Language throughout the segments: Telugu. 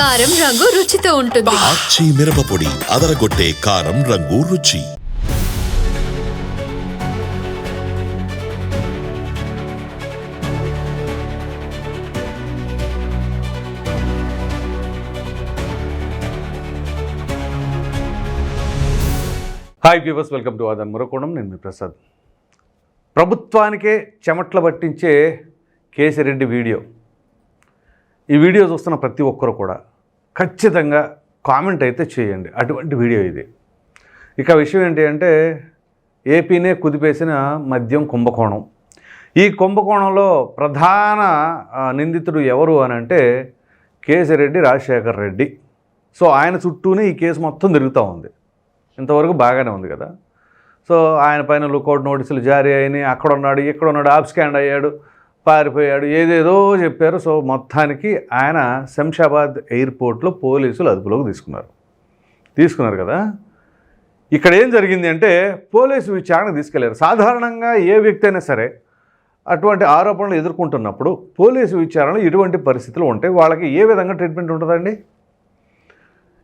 కారం రంగు రుచితో ఉంటుంది. ఆచి మిరపపొడి అదరగొట్టే కారం రంగు రుచి. హాయ్ వ్యూవర్స్ వెల్కమ్ టు ఆదన్ మరొకోణం నేను మీ ప్రసాద్. ప్రభుత్వానికే చెమట్ల పట్టించే కేసిరెడ్డి వీడియో. ఈ వీడియో చూస్తున్న ప్రతి ఒక్కరు కూడా ఖచ్చితంగా కామెంట్ అయితే చేయండి. అటువంటి వీడియో ఇది. ఇక విషయం ఏంటి అంటే ఏపీనే కుదిపేసిన మద్యం కుంభకోణం. ఈ కుంభకోణంలో ప్రధాన నిందితుడు ఎవరు అని అంటే కేసిరెడ్డి రాజశేఖర్ రెడ్డి. సో ఆయన చుట్టూనే ఈ కేసు మొత్తం తిరుగుతూ ఉంది. ఇంతవరకు బాగానే ఉంది కదా. సో ఆయన పైన లుకౌట్ నోటీసులు జారీ అయినాయి. అక్కడ ఉన్నాడు ఇక్కడ ఉన్నాడు ఆబ్స్కాండ్ అయ్యాడు. పారిపోయాడు. ఏదేదో చెప్పారు. సో మొత్తానికి ఆయన శంషాబాద్ ఎయిర్పోర్ట్లో పోలీసులు అదుపులోకి తీసుకున్నారు. తీసుకున్నారు కదా. ఇక్కడ ఏం జరిగింది అంటే పోలీసు విచారణ తీసుకెళ్ళారు. సాధారణంగా ఏ వ్యక్తి అయినా సరే అటువంటి ఆరోపణలు ఎదుర్కొంటున్నప్పుడు పోలీసు విచారణలో ఇటువంటి పరిస్థితులు ఉంటాయి వాళ్ళకి ఏ విధంగా ట్రీట్మెంట్ ఉంటుందండి?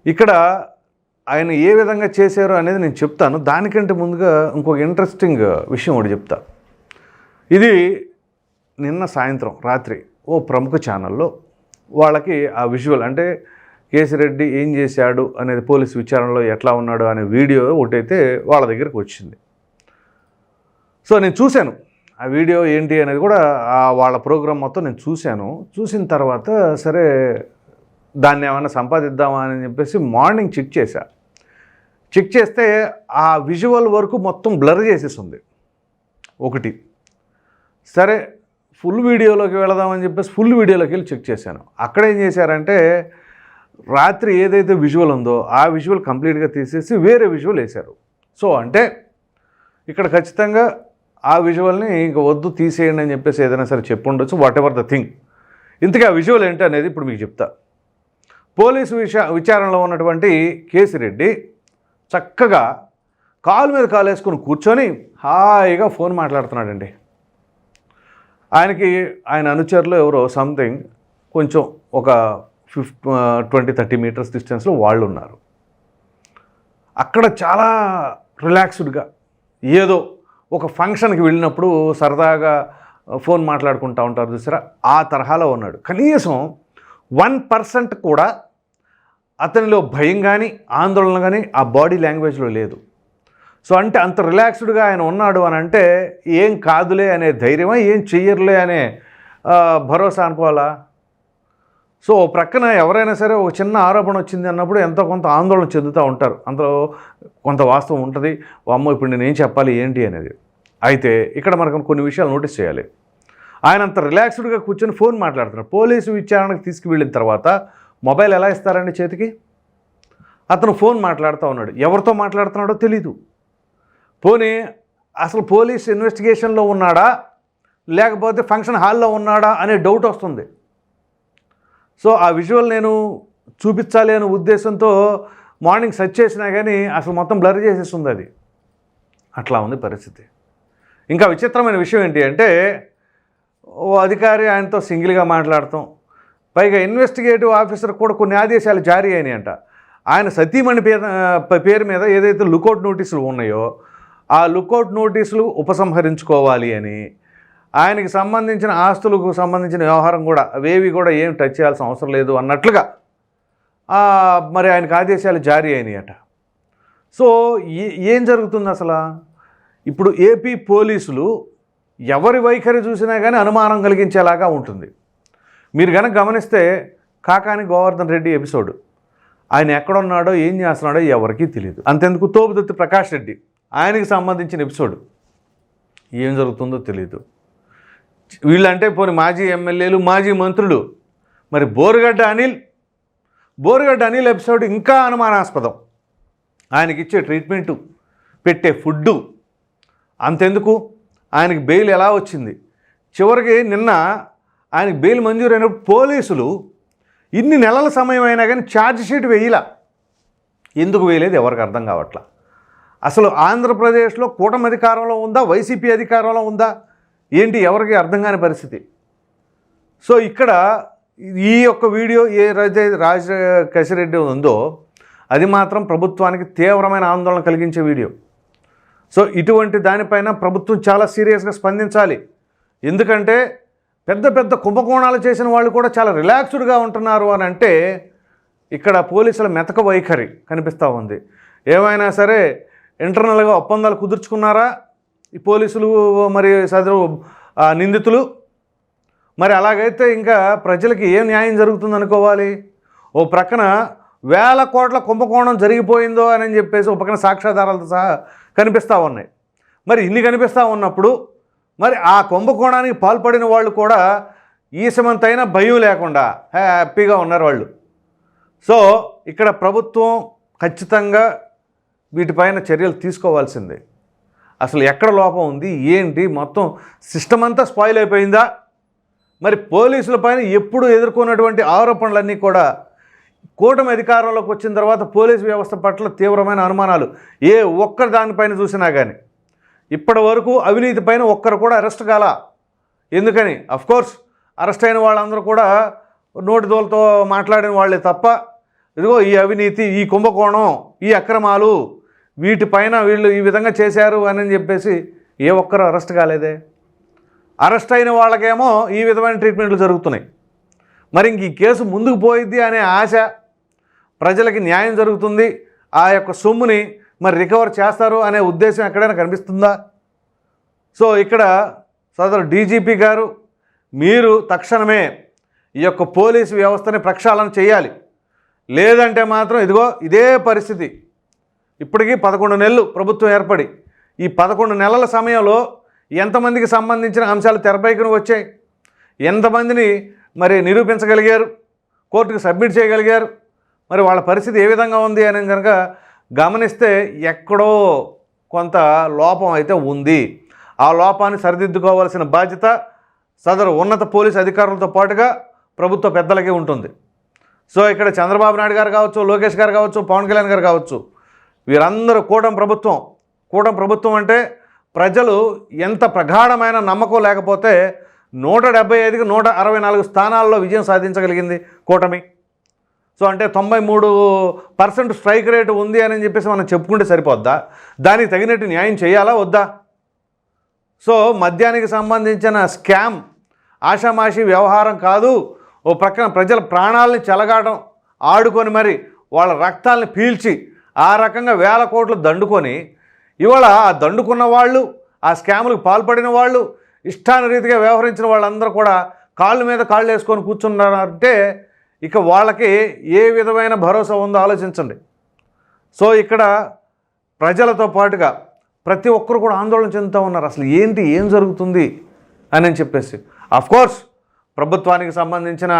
ఇక్కడ ఆయన ఏ విధంగా చేశారో అనేది నేను చెప్తాను. దానికంటే ముందుగా ఇంకొక ఇంట్రెస్టింగ్ విషయం ఒకటి చెప్తా. ఇది నిన్న సాయంత్రం రాత్రి ఓ ప్రముఖ ఛానల్లో వాళ్ళకి ఆ విజువల్ అంటే కేసిరెడ్డి ఏం చేశాడు అనేది పోలీసు విచారణలో ఎట్లా ఉన్నాడు అనే వీడియో ఒకటైతే వాళ్ళ దగ్గరికి వచ్చింది. సో నేను చూశాను. ఆ వీడియో ఏంటి అనేది కూడా ఆ వాళ్ళ ప్రోగ్రామ్ మొత్తం నేను చూశాను. చూసిన తర్వాత సరే దాన్ని ఏమైనా సంపాదిద్దామా అని చెప్పేసి మార్నింగ్ చెక్ చేశా. చెక్ చేస్తే ఆ విజువల్ వరకు మొత్తం బ్లర్ చేసేసింది ఒకటి. సరే ఫుల్ వీడియోలోకి వెళదామని చెప్పేసి ఫుల్ వీడియోలోకి వెళ్ళి చెక్ చేశాను. అక్కడ ఏం చేశారంటే రాత్రి ఏదైతే విజువల్ ఉందో ఆ విజువల్ కంప్లీట్గా తీసేసి వేరే విజువల్ వేశారు. సో అంటే ఇక్కడ ఖచ్చితంగా ఆ విజువల్ని ఇంక వద్దు తీసేయండి అని చెప్పేసి ఏదైనా సరే చెప్పుండొచ్చు వాట్ ఎవర్ ద థింగ్ ఇంతకీ ఆ విజువల్ ఏంటి అనేది ఇప్పుడు మీకు చెప్తా. పోలీసు విష విచారణలో ఉన్నటువంటి కేసిరెడ్డి చక్కగా కాలు మీద కాలు వేసుకొని కూర్చొని హాయిగా ఫోన్ మాట్లాడుతున్నాడండి. ఆయనకి ఆయన అనుచరులు ఎవరో సంథింగ్ కొంచెం ఒక ఫిఫ్ ట్వంటీ థర్టీ మీటర్స్ డిస్టెన్స్లో వాళ్ళు ఉన్నారు అక్కడ చాలా రిలాక్స్డ్గా ఏదో ఒక ఫంక్షన్కి వెళ్ళినప్పుడు సరదాగా ఫోన్ మాట్లాడుకుంటూ ఉంటారు చూసారా? ఆ తరహాలో ఉన్నాడు. కనీసం వన్ పర్సెంట్ కూడా అతనిలో భయం కానీ ఆందోళన కానీ ఆ బాడీ లాంగ్వేజ్లో లేదు. సో అంటే అంత రిలాక్స్డ్గా ఆయన ఉన్నాడు అని అంటే ఏం కాదులే అనే ధైర్యమా? ఏం చెయ్యర్లే అనే భరోసా అనుకోవాలా? సో ప్రక్కన ఎవరైనా సరే ఒక చిన్న ఆరోపణ వచ్చింది అన్నప్పుడు ఎంతో కొంత ఆందోళన చెందుతూ ఉంటారు. అందులో కొంత వాస్తవం ఉంటుంది. అమ్మో ఇప్పుడు నేను ఏం చెప్పాలి? ఏంటి అనేది. అయితే ఇక్కడ మనకు కొన్ని విషయాలు నోటీస్ చేయాలి. ఆయన అంత రిలాక్స్డ్గా కూర్చొని ఫోన్ మాట్లాడుతున్నారు. పోలీసు విచారణకు తీసుకువెళ్ళిన తర్వాత మొబైల్ ఎలా ఇస్తారండి చేతికి? అతను ఫోన్ మాట్లాడుతూ ఉన్నాడు. ఎవరితో మాట్లాడుతున్నాడో తెలీదు. పోనీ అసలు పోలీస్ ఇన్వెస్టిగేషన్లో ఉన్నాడా? లేకపోతే ఫంక్షన్ హాల్లో ఉన్నాడా? అనే డౌట్ వస్తుంది. సో ఆ విజువల్ నేను చూపించాలి అనే ఉద్దేశంతో మార్నింగ్ సెర్చ్ చేసినా కానీ అసలు మొత్తం బ్లర్ చేసేస్తుంది అది. అట్లా ఉంది పరిస్థితి. ఇంకా విచిత్రమైన విషయం ఏంటి అంటే ఓ అధికారి ఆయనతో సింగిల్గా మాట్లాడతాం పైగా ఇన్వెస్టిగేటివ్ ఆఫీసర్ కూడా కొన్ని ఆదేశాలు జారీ అయినాయంట. ఆయన సతీమణి పేరు పేరు మీద ఏదైతే లుకౌట్ నోటీసులు ఉన్నాయో ఆ లుకౌట్ నోటీసులు ఉపసంహరించుకోవాలి అని. ఆయనకి సంబంధించిన ఆస్తులకు సంబంధించిన వ్యవహారం కూడా అవేవి కూడా ఏం టచ్ చేయాల్సిన అవసరం లేదు అన్నట్లుగా మరి ఆయనకు ఆదేశాలు జారీ అయినాయట. సో ఏ- ఏం జరుగుతుంది అసలు? ఇప్పుడు ఏపీ పోలీసులు ఎవరి వైఖరి చూసినా కానీ అనుమానం కలిగించేలాగా ఉంటుంది. మీరు కనుక గమనిస్తే కాకాని గోవర్ధన్ రెడ్డి ఎపిసోడ్ ఆయన ఎక్కడున్నాడో ఏం చేస్తున్నాడో ఎవరికీ తెలియదు అంతెందుకు? తోపుదత్తి ప్రకాష్ రెడ్డి. ఆయనకి సంబంధించిన ఎపిసోడ్. ఏం జరుగుతుందో తెలియదు వీళ్ళంటే పోనీ మాజీ ఎమ్మెల్యేలు మాజీ మంత్రులు. మరి బోరుగడ్డ అనిల్ బోరుగడ్డ అనిల్ ఎపిసోడ్ ఇంకా అనుమానాస్పదం. ఆయనకి ఇచ్చే ట్రీట్మెంటు పెట్టే ఫుడ్డు. అంతెందుకు? ఆయనకి బెయిల్ ఎలా వచ్చింది? చివరికి నిన్న ఆయనకి బెయిల్ మంజూరైనప్పుడు పోలీసులు ఇన్ని నెలల సమయం అయినా కానీ ఛార్జ్ షీట్ వేయలా. ఎందుకు వేయలేదు? ఎవరికి అర్థం కావట్లా? అసలు ఆంధ్రప్రదేశ్లో కూటమి అధికారంలో ఉందా? వైసీపీ అధికారంలో ఉందా? ఏంటి ఎవరికి అర్థం కాని పరిస్థితి. సో ఇక్కడ ఈ యొక్క వీడియో ఏ అయితే రాజ కసిరెడ్డి ఉందో అది మాత్రం ప్రభుత్వానికి తీవ్రమైన ఆందోళన కలిగించే వీడియో. సో ఇటువంటి దానిపైన ప్రభుత్వం చాలా సీరియస్గా స్పందించాలి. ఎందుకంటే పెద్ద పెద్ద కుంభకోణాలు చేసిన వాళ్ళు కూడా చాలా రిలాక్స్డ్గా ఉంటున్నారు అని అంటే ఇక్కడ పోలీసుల మెతక వైఖరి కనిపిస్తూ ఉంది. ఏమైనా సరే ఇంటర్నల్గా ఒప్పందాలు కుదుర్చుకున్నారా? ఈ పోలీసులు మరి సదరు నిందితులు? మరి అలాగైతే ఇంకా ప్రజలకి ఏం న్యాయం జరుగుతుంది అనుకోవాలి? ఓ ప్రక్కన వేల కోట్ల కుంభకోణం జరిగిపోయిందో అని చెప్పేసి ఒక పక్కన సాక్ష్యాధారాలతో సహా కనిపిస్తూ ఉన్నాయి. మరి ఇన్ని కనిపిస్తూ ఉన్నప్పుడు మరి ఆ కుంభకోణానికి పాల్పడిన వాళ్ళు కూడా ఈసమంతైనా భయం లేకుండా హ్యాపీగా ఉన్నారు వాళ్ళు. సో ఇక్కడ ప్రభుత్వం ఖచ్చితంగా వీటిపైన చర్యలు తీసుకోవాల్సిందే. అసలు ఎక్కడ లోపం ఉంది? ఏంటి? మొత్తం సిస్టమ్ అంతా స్పాయిల్ అయిపోయిందా? మరి పోలీసుల పైన ఎప్పుడు ఎదుర్కొన్నటువంటి ఆరోపణలన్నీ కూడా కూటమి అధికారంలోకి వచ్చిన తర్వాత పోలీసు వ్యవస్థ పట్ల తీవ్రమైన అనుమానాలు ఏ ఒక్కరు దానిపైన చూసినా కానీ ఇప్పటి వరకు అవినీతి పైన ఒక్కరు కూడా అరెస్ట్ కాల. ఎందుకని? అఫ్కోర్స్ అరెస్ట్ అయిన వాళ్ళందరూ కూడా నోటి దోలతో మాట్లాడిన వాళ్ళే తప్ప ఇదిగో ఈ అవినీతి ఈ కుంభకోణం ఈ అక్రమాలు వీటిపైన వీళ్ళు ఈ విధంగా చేశారు అని చెప్పేసి ఏ ఒక్కరు అరెస్ట్ కాలేదే. అరెస్ట్ అయిన వాళ్ళకేమో ఈ విధమైన ట్రీట్మెంట్లు జరుగుతున్నాయి. మరి ఇంక ఈ కేసు ముందుకు పోయిద్ది అనే ఆశ ప్రజలకి న్యాయం జరుగుతుంది. ఆ యొక్క సొమ్ముని మరి రికవర్ చేస్తారు అనే ఉద్దేశం ఎక్కడైనా కనిపిస్తుందా? సో ఇక్కడ సదరు డీజీపీ గారు మీరు తక్షణమే ఈ యొక్క పోలీసు వ్యవస్థని ప్రక్షాళన చేయాలి. లేదంటే మాత్రం ఇదిగో ఇదే పరిస్థితి. ఇప్పటికీ పదకొండు నెలలు ప్రభుత్వం ఏర్పడి. ఈ పదకొండు నెలల సమయంలో ఎంతమందికి సంబంధించిన అంశాలు తెరపైకి వచ్చాయి? ఎంతమందిని మరి నిరూపించగలిగారు? కోర్టుకు సబ్మిట్ చేయగలిగారు? మరి వాళ్ళ పరిస్థితి ఏ విధంగా ఉంది అని కనుక గమనిస్తే ఎక్కడో కొంత లోపం అయితే ఉంది. ఆ లోపాన్ని సరిదిద్దుకోవాల్సిన బాధ్యత సదరు ఉన్నత పోలీస్ అధికారులతో పాటుగా ప్రభుత్వ పెద్దలకే ఉంటుంది. సో ఇక్కడ చంద్రబాబు నాయుడు గారు కావచ్చు లోకేష్ గారు కావచ్చు పవన్ కళ్యాణ్ గారు కావచ్చు వీరందరూ కూటమి ప్రభుత్వం. కూటమి ప్రభుత్వం అంటే ప్రజలు ఎంత ప్రగాఢమైన నమ్మకం లేకపోతే నూట డెబ్బై ఐదుకి నూట అరవై నాలుగు స్థానాల్లో విజయం సాధించగలిగింది కూటమి. సో అంటే తొంభై మూడు పర్సెంట్ స్ట్రైక్ రేటు ఉంది అని చెప్పేసి మనం చెప్పుకుంటే సరిపోద్దా? దానికి తగినట్టు న్యాయం చేయాలా వద్దా? సో మద్యానికి సంబంధించిన స్కామ్ ఆషామాషి వ్యవహారం కాదు. ఓ ప్రక్కన ప్రజల ప్రాణాలని చెలగాటం ఆడుకొని మరి వాళ్ళ రక్తాలని పీల్చి ఆ రకంగా వేల కోట్లు దండుకొని ఇవాళ ఆ దండుకున్న వాళ్ళు ఆ స్కాములకు పాల్పడిన వాళ్ళు ఇష్టానురీతిగా వ్యవహరించిన వాళ్ళందరూ కూడా కాళ్ళ మీద కాళ్ళు వేసుకొని కూర్చున్నారంటే ఇక వాళ్ళకి ఏ విధమైన భరోసా ఉందో ఆలోచించండి. సో ఇక్కడ ప్రజలతో పాటుగా ప్రతి ఒక్కరు కూడా ఆందోళన చెందుతూ ఉన్నారు. అసలు ఏంటి ఏం జరుగుతుంది అని చెప్పేసి. కోర్స్ ప్రభుత్వానికి సంబంధించిన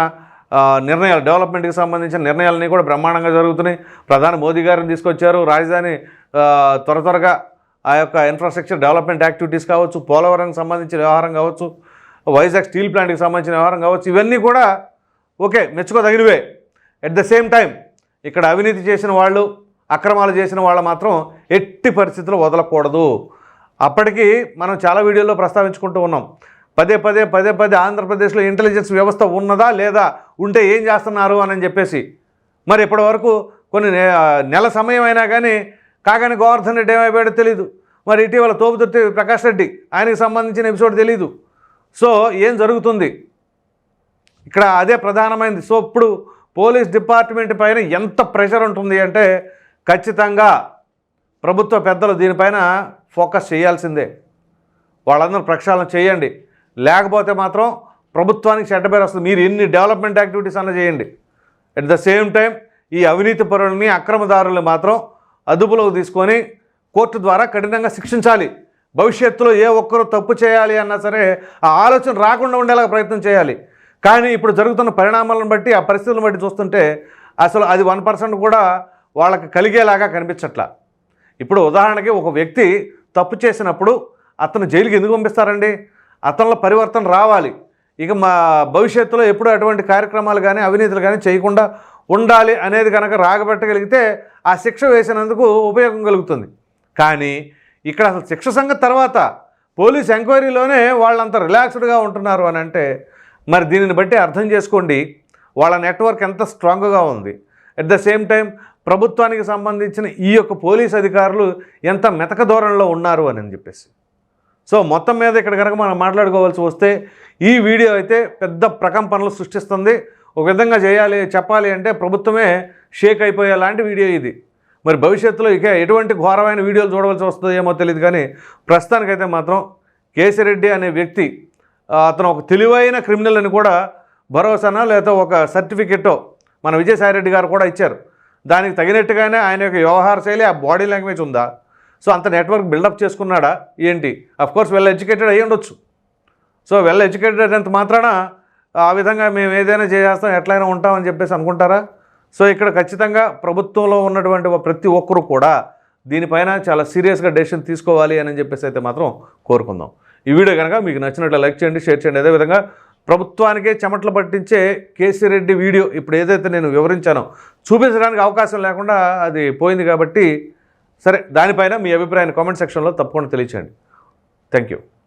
నిర్ణయాలు డెవలప్మెంట్కి సంబంధించిన నిర్ణయాలన్నీ కూడా బ్రహ్మాండంగా జరుగుతున్నాయి. ప్రధాని మోదీ గారిని తీసుకొచ్చారు. రాజధాని త్వర త్వరగా ఆ యొక్క ఇన్ఫ్రాస్ట్రక్చర్ డెవలప్మెంట్ యాక్టివిటీస్ కావచ్చు పోలవరంకి సంబంధించిన వ్యవహారం కావచ్చు వైజాగ్ స్టీల్ ప్లాంట్కి సంబంధించిన వ్యవహారం కావచ్చు ఇవన్నీ కూడా ఓకే మెచ్చుకోదగినవే. ఎట్ ద సేమ్ టైం ఇక్కడ అవినీతి చేసిన వాళ్ళు అక్రమాలు చేసిన వాళ్ళు మాత్రం ఎట్టి పరిస్థితుల్లో వదలకూడదు. అప్పటికి మనం చాలా వీడియోల్లో ప్రస్తావించుకుంటూ ఉన్నాం. పదే పదే పదే పదే ఆంధ్రప్రదేశ్లో ఇంటెలిజెన్స్ వ్యవస్థ ఉన్నదా లేదా? ఉంటే ఏం చేస్తున్నారు అని చెప్పేసి. మరి ఇప్పటి వరకు కొన్ని నె- నెల సమయం అయినా కానీ కాగానే గోవర్ధన్ రెడ్డి ఏమైపోయాడో తెలీదు. మరి ఇటీవల తోపుదుర్తి ప్రకాష్ రెడ్డి ఆయనకి సంబంధించిన ఎపిసోడ్ తెలీదు. సో ఏం జరుగుతుంది? ఇక్కడ అదే ప్రధానమైనది సో ఇప్పుడు పోలీస్ డిపార్ట్మెంట్ పైన ఎంత ప్రెషర్ ఉంటుంది అంటే ఖచ్చితంగా ప్రభుత్వ పెద్దలు దీనిపైన ఫోకస్ చేయాల్సిందే. వాళ్ళందరూ ప్రక్షాళన చేయండి. లేకపోతే మాత్రం ప్రభుత్వానికి చెడ్డ పేరు వస్తుంది. మీరు ఎన్ని డెవలప్మెంట్ యాక్టివిటీస్ అన్న చేయండి. అట్ ద సేమ్ టైం ఈ అవినీతి పరులని అక్రమదారులు మాత్రం అదుపులోకి తీసుకొని కోర్టు ద్వారా కఠినంగా శిక్షించాలి. భవిష్యత్తులో ఏ ఒక్కరు తప్పు చేయాలి అన్నా సరే ఆ ఆలోచన రాకుండా ఉండేలా ప్రయత్నం చేయాలి. కానీ ఇప్పుడు జరుగుతున్న పరిణామాలను బట్టి ఆ పరిస్థితులను బట్టి చూస్తుంటే అసలు అది వన్ పర్సెంట్ కూడా వాళ్ళకి కలిగేలాగా కనిపించట్లా. ఇప్పుడు ఉదాహరణకి ఒక వ్యక్తి తప్పు చేసినప్పుడు అతను జైలుకి ఎందుకు పంపిస్తారండి? అతనిలో పరివర్తన రావాలి. ఇక మా భవిష్యత్తులో ఎప్పుడు అటువంటి కార్యక్రమాలు కానీ అవినీతులు కానీ చేయకుండా ఉండాలి అనేది కనుక రాగబెట్టగలిగితే ఆ శిక్ష వేసినందుకు ఉపయోగం కలుగుతుంది. కానీ ఇక్కడ అసలు శిక్ష సంగతి తర్వాత పోలీస్ ఎంక్వైరీలోనే వాళ్ళంత రిలాక్స్డ్గా ఉంటున్నారు అని అంటే మరి దీనిని బట్టి అర్థం చేసుకోండి. వాళ్ళ నెట్వర్క్ ఎంత స్ట్రాంగ్గా ఉంది. అట్ ద సేమ్ టైం ప్రభుత్వానికి సంబంధించిన ఈ యొక్క పోలీస్ అధికారులు ఎంత మెతక ధోరణిలో ఉన్నారు అని చెప్పేసి. సో మొత్తం మీద ఇక్కడ కనుక మనం మాట్లాడుకోవాల్సి వస్తే ఈ వీడియో అయితే పెద్ద ప్రకంపనలు సృష్టిస్తుంది. ఒక విధంగా చేయాలి చెప్పాలి అంటే ప్రభుత్వమే షేక్ అయిపోయే లాంటి వీడియో ఇది. మరి భవిష్యత్తులో ఇక ఎటువంటి ఘోరమైన వీడియోలు చూడవలసి వస్తుందో ఏమో తెలియదు కానీ ప్రస్తుతానికైతే మాత్రం కేసిరెడ్డి అనే వ్యక్తి అతను ఒక తెలివైన క్రిమినల్ అని కూడా భరోసానా లేదా ఒక సర్టిఫికెటో మన విజయసాయిరెడ్డి గారు కూడా ఇచ్చారు. దానికి తగినట్టుగానే ఆయన యొక్క వ్యవహార శైలి ఆ బాడీ లాంగ్వేజ్ ఉందా? సో అంత నెట్వర్క్ బిల్డప్ చేసుకున్నాడా? ఏంటి? అఫ్కోర్స్ వెల్ ఎడ్యుకేటెడ్ అయ్యి ఉండొచ్చు. సో వెల్ ఎడ్యుకేటెడ్ అయినంత మాత్రాన ఆ విధంగా మేము ఏదైనా చేసేస్తాం ఎట్లయినా ఉంటామని చెప్పేసి అనుకుంటారా? సో ఇక్కడ ఖచ్చితంగా ప్రభుత్వంలో ఉన్నటువంటి ప్రతి ఒక్కరూ కూడా దీనిపైన చాలా సీరియస్గా డెసిషన్ తీసుకోవాలి అని చెప్పేసి అయితే మాత్రం కోరుకుందాం. ఈ వీడియో కనుక మీకు నచ్చినట్లు లైక్ చేయండి షేర్ చేయండి. అదేవిధంగా ప్రభుత్వానికే చెమటలు పట్టించే కేసీ రెడ్డి వీడియో ఇప్పుడు ఏదైతే నేను వివరించానో చూపించడానికి అవకాశం లేకుండా అది పోయింది కాబట్టి సరే దానిపైన మీ అభిప్రాయాన్ని కామెంట్ సెక్షన్లో తప్పకుండా తెలియచేయండి. Thank you.